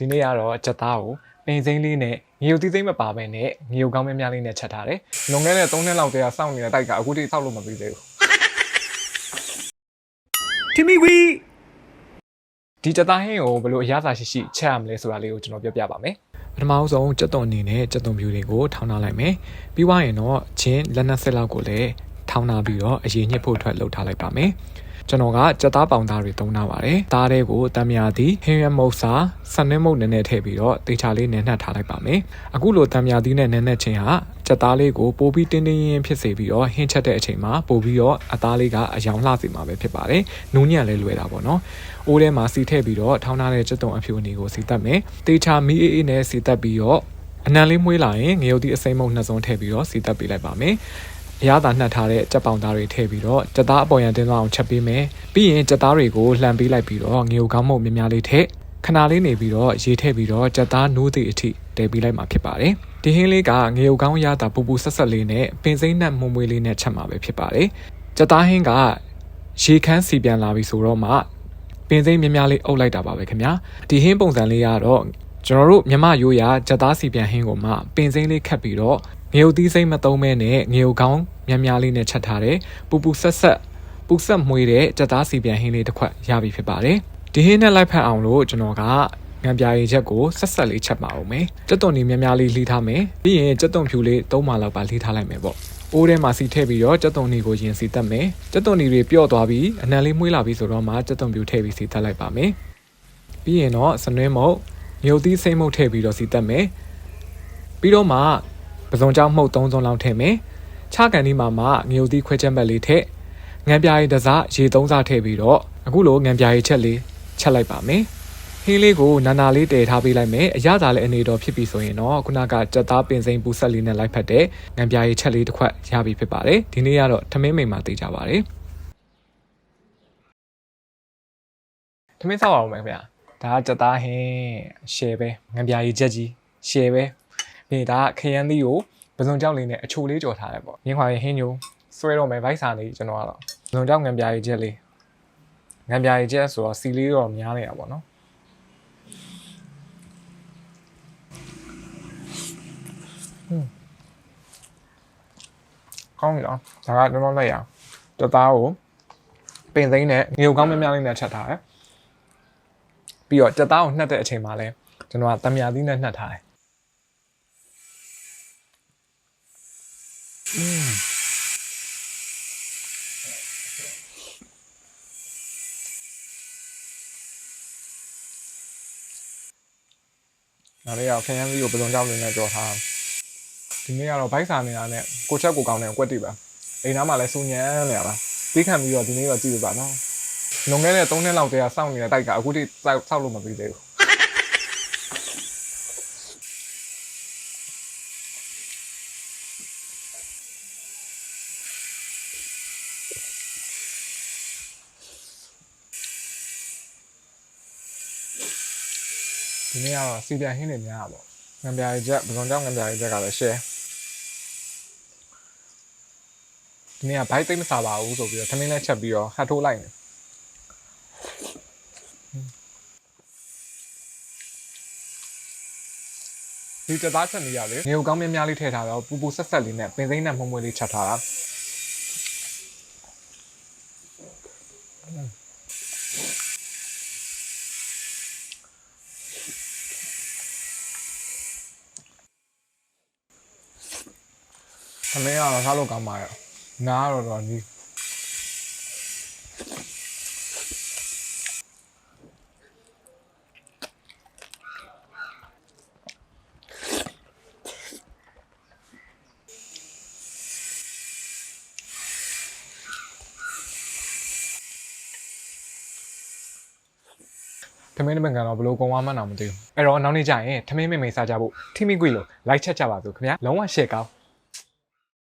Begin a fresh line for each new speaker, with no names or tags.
ဒီနေ့ကတော့ကြက်သားကိုပင်စိမ့်လေးနဲ့ငရုတ်သီးသိမ့်မပါဘဲနဲ့ငရုတ်ကောင်းများများလေးနဲ့ချက်ထားတယ်လွန်ခဲ့တဲ့3နှစ်လောက်တည်းကစောင့်နေတဲ့တိုက်ကအခုထိစောက်လို့မပြီးသေးဘူး
တီမီဝီ
ဒီကြက်သားဟင်းကိုဘယ်လိုအရသာရှိရှိချက်ရမလဲဆိုတာလေးကိုကျွန်တော်ပြောပြပါမယ်ပထမဆုံးကြက်သွန်အနေနဲ့ကြက်သွန်ဖြူတွေကိုထောင်းထားလိုက်မယ်ပြီးွားရင်တော့ချင်းလက်နက်ဆက်လောက်ကိုလည်းထောင်းထားပြီးတော့အရင်ညှစ်ဖို့အတွက်လှုပ်ထားလိုက်ပါမယ် ကျွန်တော်ကကြက်သားပေါင်သားတွေသုံးထားပါတယ်။သားတဲ့ကိုတံမြာသည်ဟင်းရမုတ်စာဆန်နှင်းမုတ်နည်းနည်းထည့်ပြီးတော့တေချာလေးနည်းနည်းထားလိုက်ပါမယ်။အခုလိုတံမြာသီးနဲ့နည်းနည်းချင်းဟာကြက်သားလေးကိုပိုပြီးတင်းတင်းရင်းဖြစ်စေပြီးတော့ဟင်းချက်တဲ့အချိန်မှာပိုပြီးတော့အသားလေးကအယောင်လှစေမှာပဲဖြစ်ပါတယ်။နူးညံ့လည်းလွယ်တာပေါ့နော်။အိုးထဲမှာစီထည့်ပြီးတော့ထောင်းထားတဲ့ကြက်သွန်အဖြူအနေကိုစီတက်မယ်။တေချာမီးအေးအေးနဲ့စီတက်ပြီးတော့အနံလေးမွှေးလာရင်ငရုတ်သီးအစိမ့်မုတ်နှစ်စုံထည့်ပြီးတော့စီတက်ပေးလိုက်ပါမယ်။ အရသာနှက်ထားတဲ့ကြက်ပေါင်သားတွေထည့်ပြီးတော့ကြက်သားအပေါ်ရန်တင်းသွားအောင်ချက်ပေးမယ်။ပြီးရင်ကြက်သားတွေကိုလှန်ပေးလိုက်ပြီးတော့ငရုတ်ကောင်းမုတ်များများလေးထည့်ခဏလေးနေပြီးတော့ရေထည့်ပြီးတော့ကြက်သားနိုးသည့်အထိတည်ပေးလိုက်မှာဖြစ်ပါတယ်။ဒီဟင်းလေးကငရုတ်ကောင်းရတာပူပူဆက်ဆက်လေးနဲ့ပင်စိမ့်နဲ့မှုံမွေးလေးနဲ့ချက်မှာပဲဖြစ်ပါတယ်။ကြက်သားဟင်းကရေခမ်းစီပြန်လာပြီဆိုတော့မှပင်စိမ့်များများလေးအုပ်လိုက်တာပါပဲခင်ဗျာ။ဒီဟင်းပုံစံလေးကတော့ ကျွန်တော်တို့မြမရိုးရာကြက်သားစီပြန်ဟင်းကိုမှပင်စိမ့်လေးခတ်ပြီးတော့ငရုတ်သီးစိမ့်မသုံးမဲနဲ့ငရုတ်ကောင်းများများလေးနဲ့ချက်ထားတယ်ပူပူဆက်ဆက်ပူဆက်မွေးတဲ့ကြက်သားစီပြန်ဟင်းလေးတစ်ခွက်ရပြီဖြစ်ပါတယ်ဒီဟင်းနဲ့လိုက်ဖက်အောင်လို့ကျွန်တော်ကငံပြားရည်ချက်ကိုဆက်ဆက်လေးချက်ပါအောင်မယ်ကြက်သွန်ဒီများများလေးလှီးထားမယ်ပြီးရင်ကြက်သွန်ဖြူလေးသုံးပါလောက်ပါလှီးထားလိုက်မယ်ပေါ့အိုးထဲမှာစီထည့်ပြီးတော့ကြက်သွန်ဒီကိုရင်စီတက်မယ်ကြက်သွန်ဒီတွေပျော့သွားပြီးအနံလေးမွေးလာပြီးဆိုတော့မှကြက်သွန်ဖြူထည့်ပြီးစီတက်လိုက်ပါမယ်ပြီးရင်တော့စနွင်းမုတ် မြုပ်သီးစိမ့်မုတ်ထည့်ပြီးတော့စီတက်မယ်ပြီးတော့မှပစုံကြောင့်မှုတ်၃စုံလောက်ထည့်မယ်ခြားကန်ဒီမှာမှငရုတ်သီးခွဲချက်မဲ့လေးထည့်ငံပြားရည်တစ်စားရေ၃စားထည့်ပြီးတော့အခုလိုငံပြားရည်ချက်လေးချက်လိုက်ပါမယ်ဟင်းလေးကိုနာနာလေးတည်ထားပေးလိုက်မယ်အရသာလည်းအနေတော်ဖြစ်ပြီဆိုရင်တော့ခုနကကြက်သားပင်စိမ့်ပူဆက်လေးနဲ့လိုက်ဖက်တဲ့ငံပြားရည်ချက်လေးတစ်ခွက်ရပြီဖြစ်ပါတယ်ဒီနေ့ကတော့ထမင်းမိန်မှာသိကြပါတယ်ထမင်းဆောက်အောင်မယ်ခင်ဗျာ ဒါကကြက်သားဟင်းရှယ်ပဲငံပြားရည်ချက်ကြီးရှယ်ပဲပြီးရင်ဒါကခရမ်းသီးကိုပစုံကြောက်လေးနဲ့အချိုလေးကြော်ထားတယ်ပေါ့မြင်းခွာရင်ဟင်းညိုဆွဲတော့မယ်ဗိုက်စာလေးကျွန်တော်ကတော့ပစုံကြောက်ငံပြားရည်ချက်လေးငံပြားရည်ချက်ဆိုတော့စီလေးတော့များနေတာပေါ့နော်ကောင်းပြီလားဒါကတော်တော်လက်ရအောင်တသားကိုပင်သိန်းနဲ့ငရုတ်ကောင်းများများလေးနဲ့ချက်ထားတယ် ပြီးတော့တသားကိုနှက်တဲ့အချိန်မှာလဲကျွန်တော်ကတံမြာသီးနဲ့နှက်ထားတယ်อืมဒါလေးကခရမ်းသီးကိုပစုံကြောက်နေနဲ့ကြော်ထားဒီနေ့ကတော့ဘိုက်စာနေတာနဲ့ကိုချက်ကိုကောင်းတယ်ကွက်တိပါအိမ်သားမှာလည်းစူညံနေရတာပြီးခံပြီးတော့ဒီနေ့တော့ကြည့်ပြပါနော် လွန်ခဲ့တဲ့3နှစ်လောက်တည်းကစောင့်နေတဲ့တိုက်ကအခုထိစောက်စောက်လို့မပြီးသေးဘူးဒီနေ့ကတော့စီပြန်ဟင်းနေများတာပေါ့ငံပြားရီချက်ပစုံကြောင့်ငံပြားရီချက်ကလည်း share ဒီနေ့ကဘိုက်သိမ့်မစားပါဘူးဆိုပြီးတော့သမင်းလဲချက်ပြီးတော့ဟတ်ထိုးလိုက်နေ ဒီတသားချက်နေရလေငရုတ်ကောင်းများများလေးထည့်ထားတော့ပူပူဆက်ဆက်လေးနဲ့ပင်စိမ့်နဲ့မှုံမွေးလေးချက်ထားတာသမင်းကတော့စားလို့ကောင်းပါရဲ့နားတော့တော့ဒီ မင်းတစ်ပင်ကတော့ဘလို့ကုံဝါမှန်းတော့မသိဘူးအဲ့တော့နောက်နေ့ကျရင်ထမင်းမိတ်မိတ်စားကြဖို့ထိမိကွေလို့ like ချက်ကြပါစို့ခင်ဗျာလုံးဝ share ကောင်း